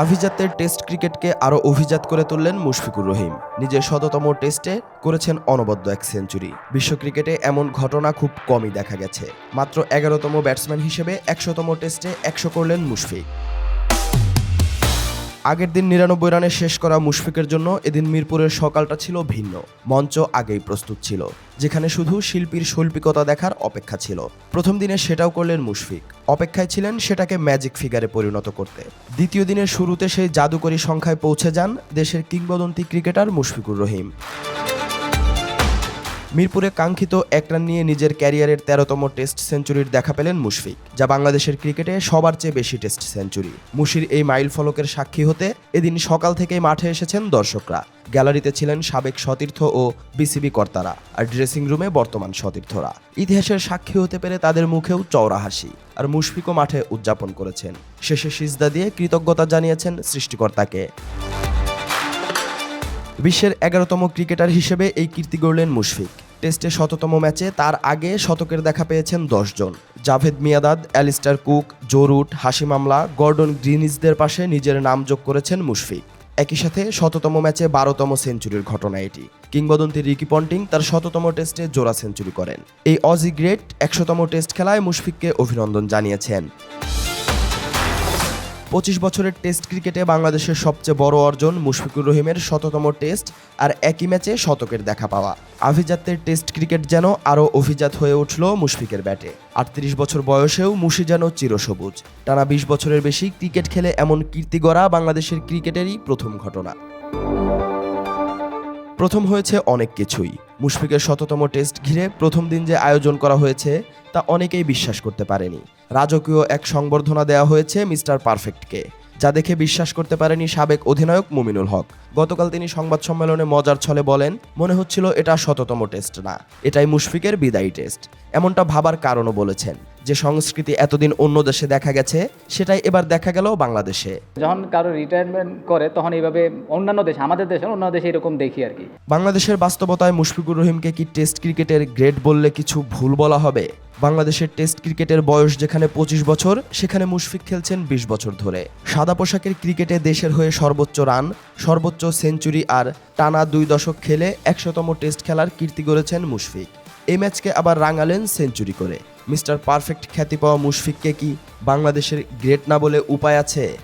আভিজাত্যের test ক্রিকেটকে আরও অভিজাত করে তুললেন মুশফিকুর রহিম। নিজের শততম টেস্টে করেছেন অনবদ্য এক সেঞ্চুরি। বিশ্ব ক্রিকেটে এমন ঘটনা খুব কমই দেখা গেছে। মাত্র এগারোতম ব্যাটসম্যান হিসেবে একশোতম টেস্টে একশো করলেন মুশফিক। আগের দিন নিরানব্বই রানে শেষ করা মুশফিকের জন্য এদিন মিরপুরের সকালটা ছিল ভিন্ন। মঞ্চ আগেই প্রস্তুত ছিল, যেখানে শুধু শিল্পীর শৈল্পিকতা দেখার অপেক্ষা ছিল। প্রথম দিনে সেটাও করলেন মুশফিক। অপেক্ষায় ছিলেন সেটাকে ম্যাজিক ফিগারে পরিণত করতে। দ্বিতীয় দিনের শুরুতে সেই জাদুকরী সংখ্যায় পৌঁছে যান দেশের কিংবদন্তি ক্রিকেটার মুশফিকুর রহিম। মিরপুরে কাঙ্ক্ষিত এক রান নিয়ে নিজের ক্যারিয়ারের তেরোতম টেস্ট সেঞ্চুরির দেখা পেলেন মুশফিক, যা বাংলাদেশের ক্রিকেটে সবার চেয়ে বেশি টেস্ট সেঞ্চুরি। মুশির এই মাইল ফলকের সাক্ষী হতে এদিন সকাল থেকেই মাঠে এসেছেন দর্শকরা। গ্যালারিতে ছিলেন সাবেক সতীর্থ ও বিসিবি কর্তারা আর ড্রেসিং রুমে বর্তমান সতীর্থরা। ইতিহাসের সাক্ষী হতে পেরে তাদের মুখেও চওড়া হাসি আর মুশফিকও মাঠে উদযাপন করেছেন। শেষে সিজদা দিয়ে কৃতজ্ঞতা জানিয়েছেন সৃষ্টিকর্তাকে। বিশ্বের এগারোতম ক্রিকেটার হিসেবে এই কীর্তি গড়লেন মুশফিক। টেস্টে শততম ম্যাচে তার আগে শতকের দেখা পেয়েছেন জন। Javed Miandad, Alastair Cook, Joe Root Hashim Amla, Gordon গ্রিনিজদের পাশে নিজের নাম যোগ করেছেন মুশফিক। একই সাথে শততম ম্যাচে বারোতম সেঞ্চুরির ঘটনা এটি। কিংবদন্তি রিকি পন্টিং তার শততম টেস্টে জোড়া সেঞ্চুরি করেন। এই অজি গ্রেট একশোতম টেস্ট খেলায় মুশফিককে অভিনন্দন জানিয়েছেন। পঁচিশ বছরের টেস্ট ক্রিকেটে বাংলাদেশের সবচেয়ে বড় অর্জন মুশফিকুর রহিমের শততম টেস্ট আর একই ম্যাচে শতকের দেখা পাওয়া। আভিজাতের টেস্ট ক্রিকেট যেন আরও অভিজাত হয়ে উঠল মুশফিকের ব্যাটে। আটত্রিশ বছর বয়সেও মুশি যেন চিরসবুজ। টানা বিশ বছরের বেশি ক্রিকেট খেলে এমন কীর্তি গড়া বাংলাদেশের ক্রিকেটেরই প্রথম ঘটনা। প্রথম হয়েছে অনেক কিছুই। মুশফিকের শততম টেস্ট ঘিরে প্রথম দিন যে আয়োজন করা হয়েছে, তা অনেকেই বিশ্বাস করতে পারেনি। রাজকীয় এক সংবর্ধনা দেওয়া হয়েছে মিস্টার পারফেক্টকে, যা দেখে বিশ্বাস করতে পারেনি সাবেক অধিনায়ক মুমিনুল হক। গতকাল তিনি সংবাদ সম্মেলনে মজার ছলে বলেন, মনে হচ্ছিল এটা শততম টেস্ট না, এটাই মুশফিকের বিদায়ী টেস্ট। এমনটা ভাবার কারণও বলেছেন। যে সংস্কৃতি এতদিন অন্য দেশে দেখা গেছে সেটাই এবার দেখা গেল বাংলাদেশে। যখন কারও রিটায়ারমেন্ট করে তখন এইভাবে অন্যান্য দেশ আমাদের দেশে না, অন্যান্য দেশে এরকম দেখি আর কি। বাংলাদেশের বাস্তবতায় মুশফিকুর রহিমকে কি টেস্ট ক্রিকেটের গ্রেট বললে কিছু ভুল বলা হবে? বাংলাদেশের টেস্ট ক্রিকেটের বয়স যেখানে পঁচিশ বছর সেখানে মুশফিক খেলছেন বিশ বছর ধরে। সাদা পোশাকের ক্রিকেটে দেশের হয়ে সর্বোচ্চ রান সর্বোচ্চ সেঞ্চুরি আর টানা দুই দশক খেলে একশোতম টেস্ট খেলার কীর্তি গড়েছেন মুশফিক। এই ম্যাচকে আবার রাঙালেন সেঞ্চুরি করে। মিস্টার পারফেক্ট খ্যাতি পাওয়া মুশফিককে কি বাংলাদেশের গ্রেট না বলে উপায় আছে?